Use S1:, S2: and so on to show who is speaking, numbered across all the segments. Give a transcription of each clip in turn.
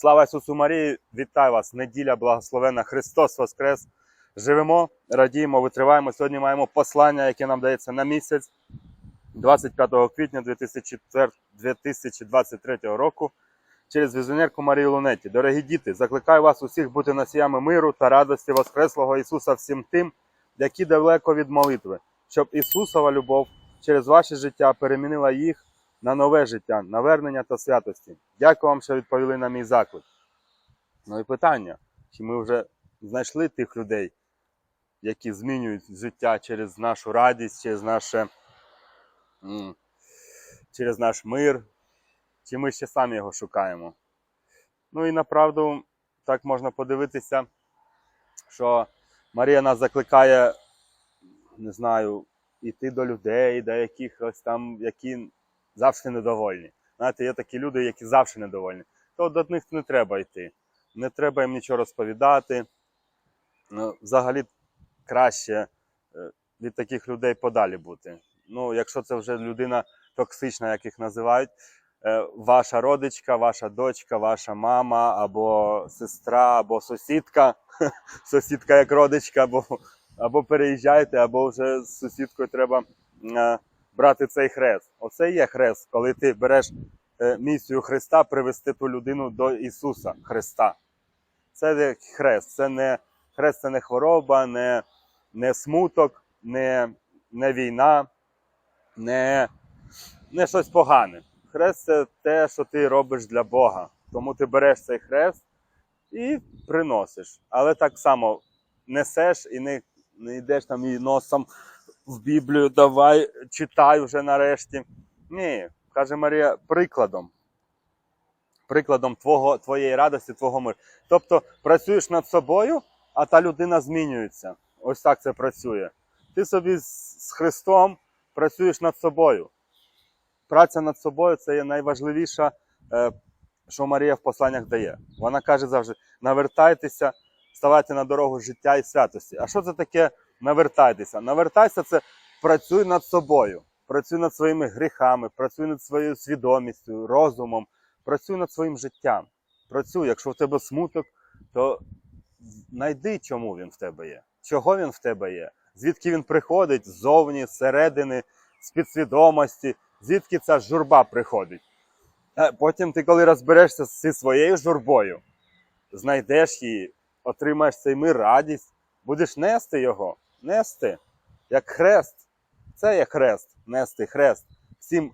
S1: Слава Ісусу Марії! Вітаю вас! Неділя благословена Христос Воскрес! Живемо, радіємо, витриваємо. Сьогодні маємо послання, яке нам дається на місяць 25 квітня 2004 2023 року через візіонерку Марію Лунеті. Дорогі діти, закликаю вас усіх бути носіями миру та радості Воскреслого Ісуса всім тим, які далеко від молитви, щоб Ісусова любов через ваше життя перемінила їх на нове життя, навернення та святості. Дякую вам, що відповіли на мій заклик. Ну і питання: чи ми вже знайшли тих людей, які змінюють життя через нашу радість, через наше, через наш мир, чи ми ще самі його шукаємо? Ну і направду так можна подивитися, що Марія нас закликає, не знаю, іти до людей, до якихось там, які завжди недовольні. Знаєте, є такі люди, які завжди недовольні. То до них не треба йти. Не треба їм нічого розповідати. Ну, взагалі краще е, від таких людей подалі бути. Ну, якщо це вже людина токсична, як їх називають, е, ваша родичка, ваша дочка, ваша мама, або сестра, або сусідка, сусідка як родичка, або, або переїжджайте, або вже з сусідкою треба е, брати цей хрест. Оце є хрест, коли ти береш е, місію Христа привести ту людину до Ісуса Христа. Це хрест, це не хрест, це не хвороба, не, не смуток, не, не війна, не, не щось погане. Хрест це те, що ти робиш для Бога. Тому ти береш цей хрест і приносиш. Але так само несеш і не, не йдеш там і носом в Біблію, давай читай вже нарешті. Ні, каже Марія, прикладом. Прикладом твого, твоєї радості, твого миру. Тобто працюєш над собою, а та людина змінюється. Ось так це працює. Ти собі з Христом працюєш над собою. Праця над собою це є найважливіше, е, що Марія в посланнях дає. Вона каже завжди: навертайтеся, ставайте на дорогу життя і святості. А що це таке навертайтеся? Навертайся це працюй над собою, працюй над своїми гріхами, працюй над своєю свідомістю, розумом, працюй над своїм життям. Працюй, якщо в тебе смуток, то знайди, чому він в тебе є, чого він в тебе є, звідки він приходить? Ззовні, зсередини, з підсвідомості, звідки ця журба приходить. Е, Потім ти, коли розберешся зі своєю журбою, знайдеш її, отримаєш цей мир, радість, будеш нести його, нести, як хрест. Це є хрест, нести хрест. Всім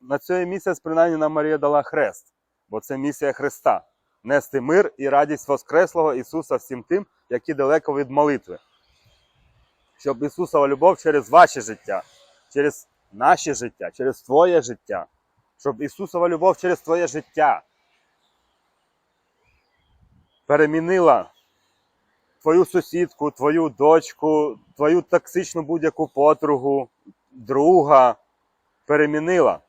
S1: на цей місяць, принаймні, нам Марія дала хрест, бо це місія Христа нести мир і радість Воскреслого Ісуса всім тим, які далеко від молитви. Щоб Ісусова любов через ваше життя, через наше життя, через твоє життя, щоб Ісусова любов через твоє життя перемінила твою сусідку, твою дочку, твою токсичну будь-яку подругу, друга, перемінила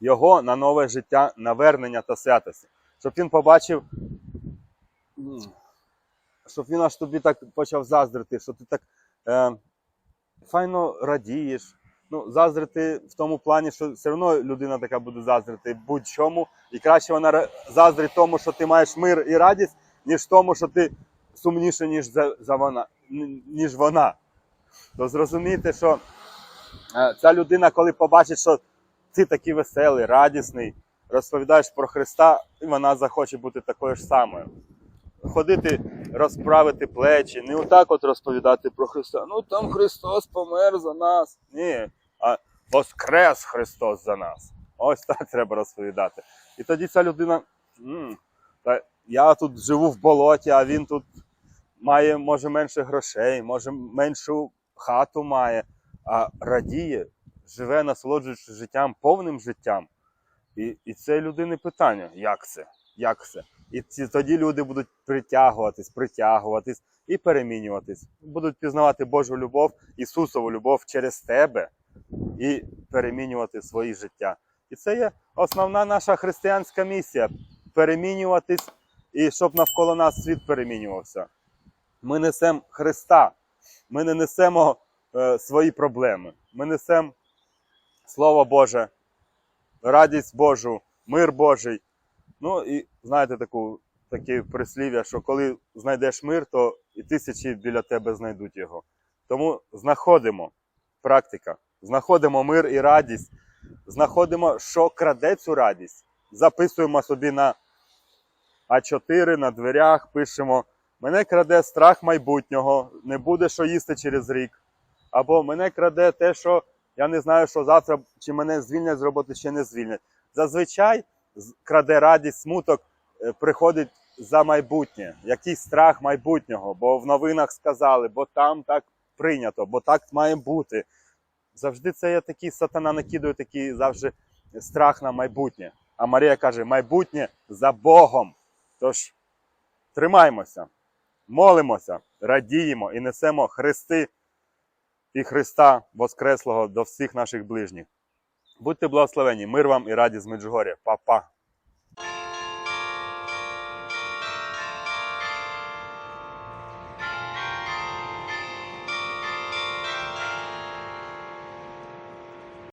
S1: його на нове життя, навернення та святості. Щоб він побачив, щоб він аж тобі так почав заздрити, що ти так е, файно радієш. Ну, заздрити в тому плані, що все одно людина така буде заздрити будь-чому. І краще вона заздрить тому, що ти маєш мир і радість, ніж тому, що ти сумніше, ніж за, за вона, ніж вона. То зрозумійте, що е, ця людина, коли побачить, що ти такий веселий, радісний, розповідаєш про Христа, і вона захоче бути такою ж самою. Ходити, розправити плечі, не отак от розповідати про Христа. Ну там Христос помер за нас. Ні, а Воскрес Христос за нас. Ось так треба розповідати. І тоді ця людина. «М, та я тут живу в болоті, а він тут має, може, менше грошей, може, меншу хату має, а радіє, живе, насолоджуючись життям, повним життям. І, і це людини питання, як це? Як це? І ці, тоді люди будуть притягуватись, притягуватись і перемінюватись. Будуть пізнавати Божу любов, Ісусову любов через тебе і перемінювати свої життя. І це є основна наша християнська місія перемінюватись і щоб навколо нас світ перемінювався. Ми несемо Христа, ми не несемо е, свої проблеми. Ми несемо Слово Боже, радість Божу, мир Божий, Ну і знаєте таку, таке прислів'я, що коли знайдеш мир, то і тисячі біля тебе знайдуть його. Тому знаходимо практика, знаходимо мир і радість, знаходимо, що краде цю радість. Записуємо собі на А4 на дверях, пишемо: мене краде страх майбутнього, не буде що їсти через рік. Або мене краде те, що я не знаю, що завтра чи мене звільнять з роботи, чи не звільнять. Зазвичай краде радість, смуток е, приходить за майбутнє, якийсь страх майбутнього, бо в новинах сказали, бо там так прийнято, бо так має бути. Завжди це є такий сатана накидує такий завжди страх на майбутнє. А Марія каже: майбутнє за Богом. Тож тримаймося, молимося, радіємо і несемо хрести і Христа Воскреслого до всіх наших ближніх. Будьте благословені, мир вам і радість Меджугоря. Па-па!